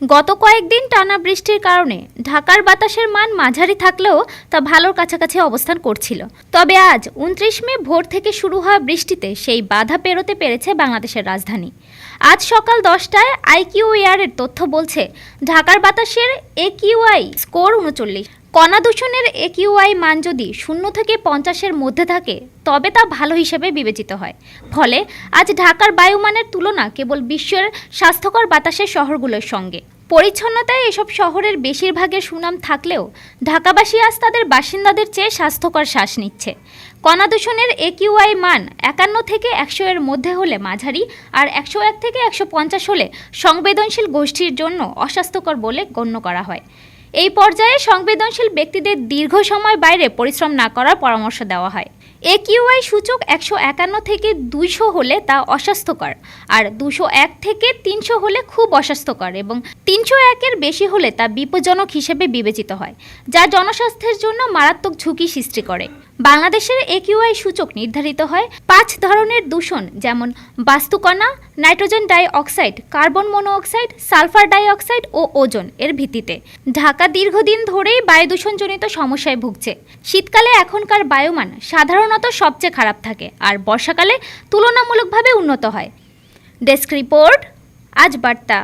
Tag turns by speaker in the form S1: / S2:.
S1: গত কয়েকদিন টানা বৃষ্টির কারণে ঢাকার বাতাসের মান মাঝারি থাকলেও তা ভালোর কাছাকাছি অবস্থান করছিল। তবে আজ উনত্রিশ মে ভোর থেকে শুরু হওয়া বৃষ্টিতে সেই বাধা পেরোতে পেরেছে বাংলাদেশের রাজধানী। আজ সকাল দশটায় আইকিউ এয়ারের তথ্য বলছে, ঢাকার বাতাসের একিউআই স্কোর উনচল্লিশ। কণা দূষণের একিউআই মান যদি শূন্য থেকে পঞ্চাশের মধ্যে থাকে, তবে তা ভালো হিসেবে বিবেচিত হয়। ফলে আজ ঢাকার বায়ুমানের তুলনা কেবল বিশ্বের স্বাস্থ্যকর বাতাসের শহরগুলোর সঙ্গে। পরিচ্ছন্নতায় এসব শহরের বেশিরভাগের সুনাম থাকলেও ঢাকাবাসী আজ তাদের বাসিন্দাদের চেয়ে স্বাস্থ্যকর শ্বাস নিচ্ছে। কণা দূষণের একিউআই মান একান্ন থেকে একশো এর মধ্যে হলে মাঝারি আর একশো এক থেকে একশো পঞ্চাশ হলে সংবেদনশীল গোষ্ঠীর জন্য অস্বাস্থ্যকর বলে গণ্য করা হয়। এই পর্যায়ে সংবেদনশীল ব্যক্তিদের দীর্ঘ সময় বাইরে পরিশ্রম না করার পরামর্শ দেওয়া হয়। এ একিউআই সূচক একশো একান্ন থেকে দুইশো হলে তা অস্বাস্থ্যকর আর দুশো এক থেকে তিনশো হলে খুব অস্বাস্থ্যকর এবং তিনশো একের বেশি হলে তা বিপজ্জনক হিসেবে বিবেচিত হয়, যা জনস্বাস্থ্যের জন্য মারাত্মক ঝুঁকি সৃষ্টি করে। বাংলাদেশের একিউআই সূচক নির্ধারিত হয় পাঁচ ধরনের দূষণ, যেমন বাস্তুকণা, nitrogen dioxide carbon monoxide, sulphur dioxide ও ওজন এর ভিত্তিতে। ঢাকা দীর্ঘদিন ধরেই বায়ু দূষণজনিত সমস্যায় ভুগছে। শীতকালে এখনকার বায়ুমান সাধারণত সবচেয়ে খারাপ থাকে আর বর্ষাকালে তুলনামূলকভাবে উন্নত হয়। ডেস্ক রিপোর্ট, আজ বার্তা।